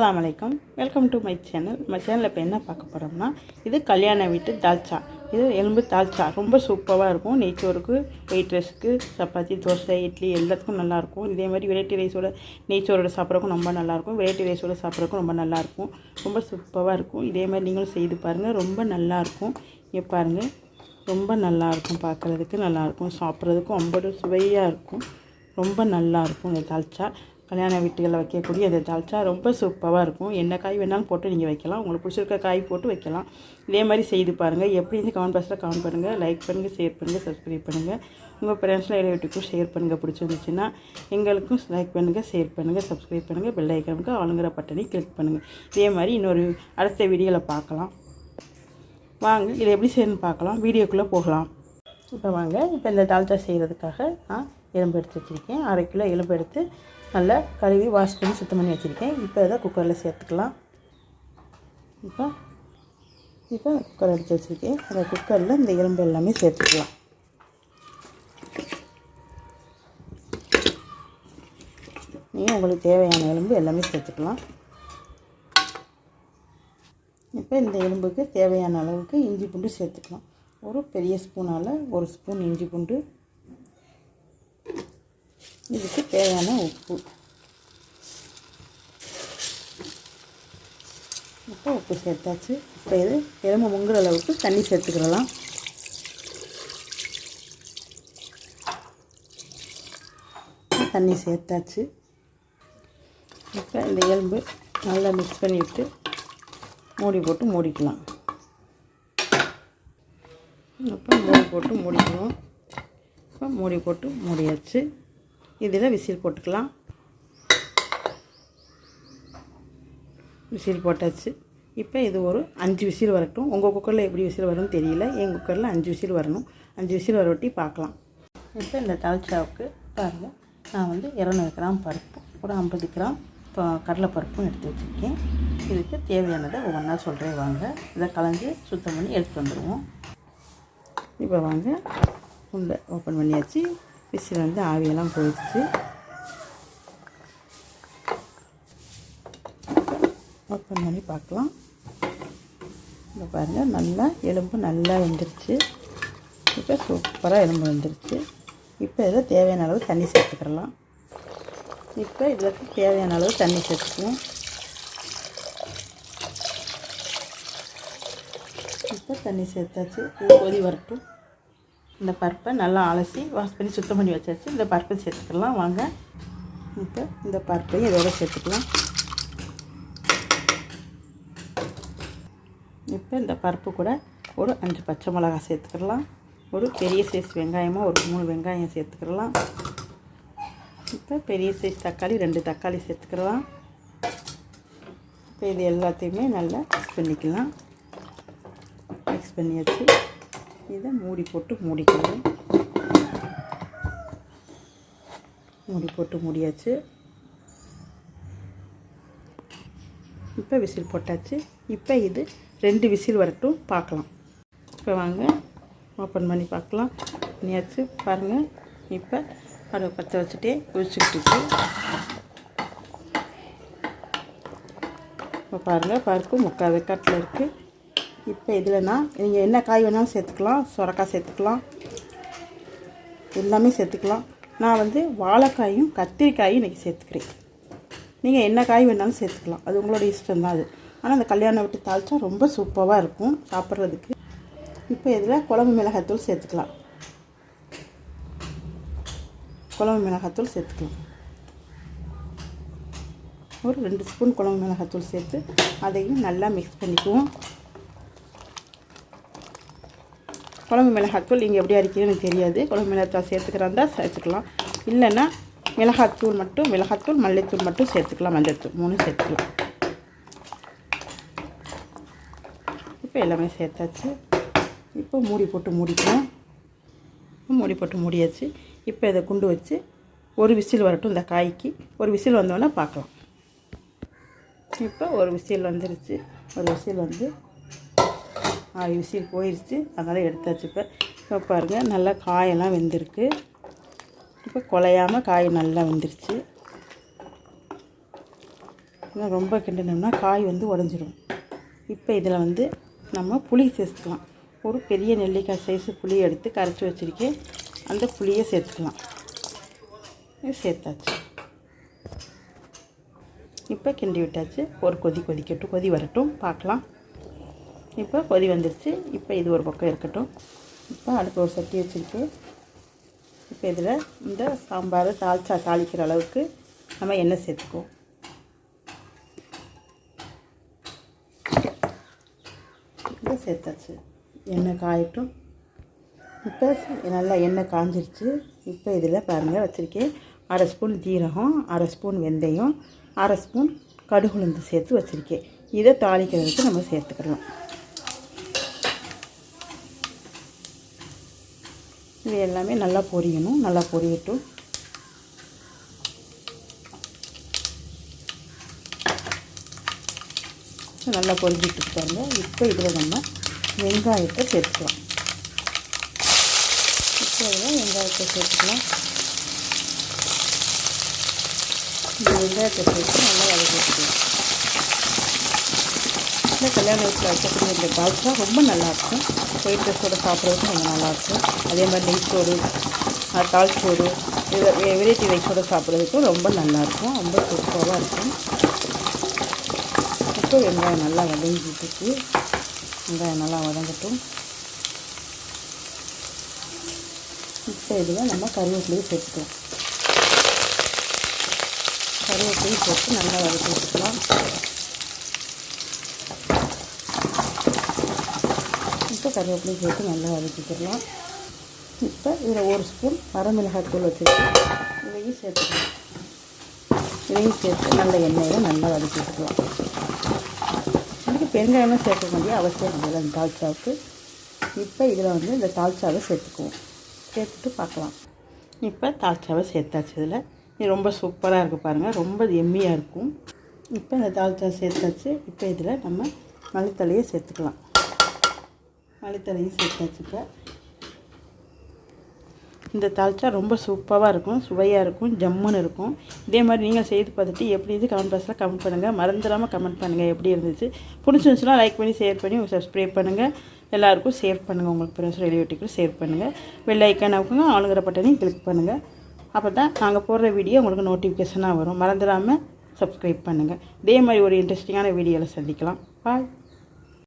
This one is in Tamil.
அஸ்லாம் வலைக்கம் வெல்கம் டு மை சேனல் நம்ம சேனலில் இப்போ என்ன பார்க்க போகிறோம்னா இது கல்யாண வீட்டு தால்ச்சா. இது எலும்பு தால்ச்சா. ரொம்ப சூப்பராக இருக்கும். நெய்ச்சோருக்கு ஒயிட் ரைஸ்க்கு சப்பாத்தி தோசை இட்லி எல்லாத்துக்கும் நல்லாயிருக்கும். இதே மாதிரி வெரைட்டி ரைஸோட நெய்ச்சோரோட சாப்பிட்றதுக்கும் ரொம்ப நல்லாயிருக்கும். வெரைட்டி ரைஸோட சாப்பிட்றதுக்கும் ரொம்ப நல்லாயிருக்கும். ரொம்ப சூப்பராக இருக்கும். இதே மாதிரி நீங்களும் செய்து பாருங்கள் ரொம்ப நல்லாயிருக்கும். இங்கே பாருங்கள் ரொம்ப நல்லாயிருக்கும். பார்க்குறதுக்கு நல்லாயிருக்கும். சாப்பிட்றதுக்கும் ரொம்ப சுவையாக இருக்கும். ரொம்ப நல்லாயிருக்கும் இந்த தால்ச்சா. கல்யாண வீட்டுகளில் வைக்கக்கூடிய இந்த தால்ச்சா ரொம்ப சூப்பராக இருக்கும். என்ன காய் வேணாலும் போட்டு நீங்கள் வைக்கலாம். உங்களுக்கு பிடிச்சிருக்க காய் போட்டு வைக்கலாம். இதே மாதிரி செய்து பாருங்கள் எப்படி இருந்து கமெண்ட் பாக்ஸில் கமெண்ட் பண்ணுங்கள் லைக் பண்ணுங்கள் ஷேர் பண்ணுங்கள் சப்ஸ்கிரைப் பண்ணுங்கள் உங்கள் ஃப்ரெண்ட்ஸில் ரிலேட்டிவ்க்கும் ஷேர் பண்ணுங்கள் பிடிச்சிருந்துச்சுன்னா எங்களுக்கும் லைக் பண்ணுங்கள் ஷேர் பண்ணுங்கள் சப்ஸ்கிரைப் பண்ணுங்கள் பெல் ஐக்கனுக்கு ஆளுங்கிற பட்டனை கிளிக் பண்ணுங்கள் இதே மாதிரி இன்னொரு அடுத்த வீடியோவில் பார்க்கலாம். வாங்க இதை எப்படி செய்யணும்னு பார்க்கலாம். வீடியோக்குள்ளே போகலாம். இப்போ வாங்க இப்போ இந்த தால்ச்சா செய்கிறதுக்காக நான் எலும்பு எடுத்து வச்சுருக்கேன். அரை கிலோ எலும்பு எடுத்து நல்லா கழுவி வாஷ் பண்ணி சுத்தம் பண்ணி வச்சுருக்கேன். இப்போ இதை குக்கரில் சேர்த்துக்கலாம். இப்போ இப்போ குக்கர் எடுத்து வச்சுருக்கேன். அந்த குக்கரில் இந்த எலும்பு எல்லாமே சேர்த்துக்கலாம். நீங்கள் உங்களுக்கு தேவையான எலும்பு எல்லாமே சேர்த்துக்கலாம். இப்போ இந்த எலும்புக்கு தேவையான அளவுக்கு இஞ்சி பூண்டு சேர்த்துக்கலாம். ஒரு பெரிய ஸ்பூனால் ஒரு ஸ்பூன் இஞ்சி பூண்டு இதுக்கு தேவையான உப்பு. இப்போ உப்பு சேர்த்தாச்சு. இப்போ இது எலும்பு முங்குற அளவுக்கு தண்ணி சேர்த்துக்கிடலாம். தண்ணி சேர்த்தாச்சு. இப்போ இந்த எலும்பு நல்லா மிக்ஸ் பண்ணிவிட்டு மூடி போட்டு மூடிக்கலாம். இப்போ மூடி போட்டு மூடிக்கணும். இப்போ மூடி போட்டு மூடியாச்சு. இதில் விசில் போட்டுக்கலாம். விசில் போட்டாச்சு. இப்போ இது ஒரு அஞ்சு விசில் வரட்டும். உங்கள் குக்கரில் எப்படி விசில் வரும்னு தெரியல. என் குக்கரில் அஞ்சு விசில் வரணும். அஞ்சு விசில் வரவட்டி பார்க்கலாம். இப்போ இந்த தால்ச்சாவுக்கு பாருங்கள் நான் வந்து இரநூறு கிராம் பருப்பு ஒரு ஐம்பது கிராம் இப்போ கடலைப்பருப்பும் எடுத்து வச்சுருக்கேன். இதுக்கு தேவையானதை ஒவ்வொன்றா சொல்கிறேன் வாங்க. இதை கலந்து சுத்தம் பண்ணி எடுத்து வந்துடுவோம். இப்போ வாங்க உள்ள ஓப்பன் பண்ணியாச்சு. விசில் வந்து ஆவியெல்லாம் போயிடுச்சு. ஓப்பன் பண்ணி பார்க்கலாம். இப்போ பாருங்கள் நல்லா எலும்பு நல்லா வெந்துருச்சு. இப்போ சூப்பராக எலும்பு வந்துருச்சு. இப்போ இதில் தேவையான அளவு தண்ணி சேர்த்துக்கிடலாம். இப்போ இதில் தேவையான அளவு தண்ணி சேர்த்துக்குவோம். இப்போ தண்ணி சேர்த்தாச்சு. இது கொதி வரட்டும். இந்த பருப்பை நல்லா அலசி வாஷ் பண்ணி சுத்தம் பண்ணி வச்சாச்சு. இந்த பருப்பை சேர்த்துக்கலாம். வாங்க. இப்போ இந்த பருப்பையும் இதோட சேர்த்துக்கலாம். இப்போ இந்த பருப்பு கூட ஒரு அஞ்சு பச்சை மிளகாய் சேர்த்துக்கலாம். ஒரு பெரிய சைஸ் வெங்காயமாக ஒரு மூணு வெங்காயம் சேர்த்துக்கலாம். இப்போ பெரிய சைஸ் தக்காளி ரெண்டு தக்காளி சேர்த்துக்கலாம். இப்போ இது எல்லாத்தையுமே நல்லா மிக்ஸ் பண்ணிக்கலாம். மிக்ஸ் பண்ணியாச்சு. இதை மூடி போட்டு மூடிக்கணும் மூடி போட்டு மூடியாச்சு. இப்போ விசில் போட்டாச்சு. இப்போ இது ரெண்டு விசில் வரட்டும் பார்க்கலாம். இப்போ வாங்க ஓப்பன் பண்ணி பார்க்கலாம். பண்ணியாச்சு பாருங்கள் இப்போ அதை பற்ற வச்சுட்டே குளிச்சுக்கிட்டு இருக்கு. இப்போ பாருங்கள் பருப்பு முக்கால் வெக்காட்டில் இருக்குது இப்போ இதில்னா நீங்கள் என்ன காய் வேணாலும் சேர்த்துக்கலாம் சுரக்காய் சேர்த்துக்கலாம். எல்லாமே சேர்த்துக்கலாம். நான் வந்து வாழைக்காயும் கத்திரிக்காயும் இன்றைக்கி சேர்த்துக்கிறேன். நீங்கள் என்ன காய் வேணாலும் சேர்த்துக்கலாம். அது உங்களோட இஷ்டம் தான் அது. ஆனால் அந்த கல்யாணம் விட்டு தாளிச்சா ரொம்ப சூப்பராக இருக்கும் சாப்பிட்றதுக்கு. இப்போ இதில் குழம்பு மிளகாத்தூள் சேர்த்துக்கலாம். குழம்பு மிளகாத்தூள் சேர்த்துக்கலாம். ஒரு ரெண்டு ஸ்பூன் குழம்பு மிளகாத்தூள் சேர்த்து அதையும் நல்லா மிக்ஸ் பண்ணிக்குவோம். குழம்பு மிளகாத்தூள் நீங்கள் எப்படி அரைக்கிறீங்கன்னு எனக்கு தெரியாது. குழம்பு மிளகாத்தூள் சேர்த்துக்கிறாந்தா சேர்த்துக்கலாம். இல்லைன்னா மிளகாத்தூள் மட்டும் மிளகாத்தூள் மல்லித்தூள் மட்டும் சேர்த்துக்கலாம் மஞ்சத்தூள். மூணு சேர்த்துக்கலாம். இப்போ எல்லாமே சேர்த்தாச்சு. இப்போ மூடி போட்டு மூடிக்கலாம். மூடி போட்டு மூடியாச்சு. இப்போ இதை குண்டு வச்சு ஒரு விசில் வரட்டும் இந்த காய்க்கு. ஒரு விசில் வந்தோடனே பார்க்கலாம். இப்போ ஒரு விசில் வந்துருச்சு. ஒரு விசில் வந்து விசில் போயிடுச்சு அதனால் எடுத்தாச்சு இப்போ இப்போ பாருங்கள் நல்லா காயெல்லாம் வெந்திருக்கு. இப்போ குலையாமல் காய் நல்லா வெந்துருச்சு. இன்னும் ரொம்ப கிண்டினோம்னா காய் வந்து உடஞ்சிரும். இப்போ இதில் வந்து நம்ம புளி சேர்த்துக்கலாம். ஒரு பெரிய நெல்லிக்காய் சைஸு புளி எடுத்து கரைச்சி வச்சுருக்கேன். அந்த புளியை சேர்த்துக்கலாம். சேர்த்தாச்சு. இப்போ கிண்டி விட்டாச்சு. ஒரு கொதி கொதிக்கட்டும். கொதி வரட்டும். பார்க்கலாம். இப்போ கொதி வந்துருச்சு. இப்போ இது ஒரு பக்கம் இருக்கட்டும். இப்போ அடுப்பு ஒரு சட்டி வச்சுருக்கு இப்போ இதில் இந்த சாம்பார் தாளிச்சா தாளிக்கிற அளவுக்கு நம்ம எண்ணெய் சேர்த்துக்குவோம். இப்போ சேர்த்தாச்சு. எண்ணெய் காயட்டும். இப்போ நல்லா எண்ணெய் காஞ்சிருச்சு. இப்போ இதில் பாருங்கள் வச்சுருக்கேன் அரை ஸ்பூன் ஜீரகம் அரை ஸ்பூன் வெந்தயம் அரை ஸ்பூன் கடுகுளுந்து சேர்த்து வச்சுருக்கேன். இதை தாளிக்கிறதுக்கு நம்ம சேர்த்துக்கலாம். இது எல்லாமே நல்லா பொரியணும் நல்லா பொரியட்டும். நல்லா பொரிஞ்சிட்டு பாருங்க. இப்போ இதில் நம்ம வெங்காயத்தை சேர்த்துக்கலாம். இப்போ இதில் வெங்காயத்தை சேர்த்துக்கலாம். இந்த வெங்காயத்தை சேர்த்து நல்லா வதக்கிக்கலாம். இந்த கல்யாண வீட்டில் வைக்கக்கூடிய இந்த தால்ச்சா ரொம்ப நல்லாயிருக்கும். ஒயிட் ரைஸோடு சாப்பிட்றதுக்கு ரொம்ப நல்லாயிருக்கும். அதே மாதிரி நெய் சோறு தால் சோறு வெரைட்டி ரைஸோடு சாப்பிட்றதுக்கும் ரொம்ப நல்லாயிருக்கும். ரொம்ப சூப்பராக இருக்கும். இப்போ வெங்காயம் நல்லா வதங்கிட்டு வெங்காயம் நல்லா வதங்கட்டும். இப்போ இதில் நம்ம கருவேப்பிலையும் சேர்த்துக்கலாம். கருவேப்பிலையும் சேர்த்து நல்லா வதக்கி வச்சுக்கலாம் இப்போ கருவேப்பிலையும் சேர்த்து நல்லா வதக்கிக்கிறலாம். இப்போ இதில் ஒரு ஸ்பூன் வரமிளகாய் தூள் வச்சுருக்கோம் இதையும் சேர்த்துக்கலாம். இதையும் சேர்த்து நல்ல எண்ணெயில் நல்லா வதக்கி இதுக்கு பெருங்காயமும் சேர்க்க வேண்டிய அவசியம் இல்லை. இந்த தால்ச்சாவுக்கு இப்போ இதில் வந்து இந்த தால்ச்சாவை சேர்த்துக்குவோம். சேர்த்துட்டு பார்க்கலாம். இப்போ தால்ச்சாவை சேர்த்தாச்சு இதில். இது ரொம்ப சூப்பராக இருக்குது பாருங்கள் ரொம்ப எம்மியாக இருக்கும். இப்போ இந்த தால்ச்சா சேர்த்தாச்சு. இப்போ இதில் நம்ம மல்லித்தலையை சேர்த்துக்கலாம். மல்லித்தலையும் சேர்த்தாச்சு இப்போ இந்த தால்ச்சா ரொம்ப சூப்பராக இருக்கும் சுவையாக இருக்கும் ஜம்முன்னு இருக்கும். இதே மாதிரி நீங்கள் செய்து பார்த்துட்டு எப்படி இது கமெண்ட் பாக்ஸில் கமெண்ட் பண்ணுங்கள் மறந்துடாமல் கமெண்ட் பண்ணுங்கள் எப்படி இருந்துச்சு. பிடிச்சிருந்துச்சுன்னா லைக் பண்ணி ஷேர் பண்ணி சப்ஸ்கிரைப் பண்ணுங்கள் எல்லாருக்கும் ஷேர் பண்ணுங்கள் உங்களுக்கு ஃப்ரெண்ட்ஸ் ரிலேட்டிவ்க்கு ஷேர் பண்ணுங்கள் பெல் ஐக்கான் அவங்க ஆளுங்கிற பட்டனையும் கிளிக் பண்ணுங்கள் அப்போ தான் நாங்கள் போடுற வீடியோ உங்களுக்கு நோட்டிஃபிகேஷனாக வரும். மறந்துடாமல் சப்ஸ்கிரைப் பண்ணுங்கள் இதே மாதிரி ஒரு இன்ட்ரெஸ்டிங்கான வீடியோவில் சந்திக்கலாம். பாய்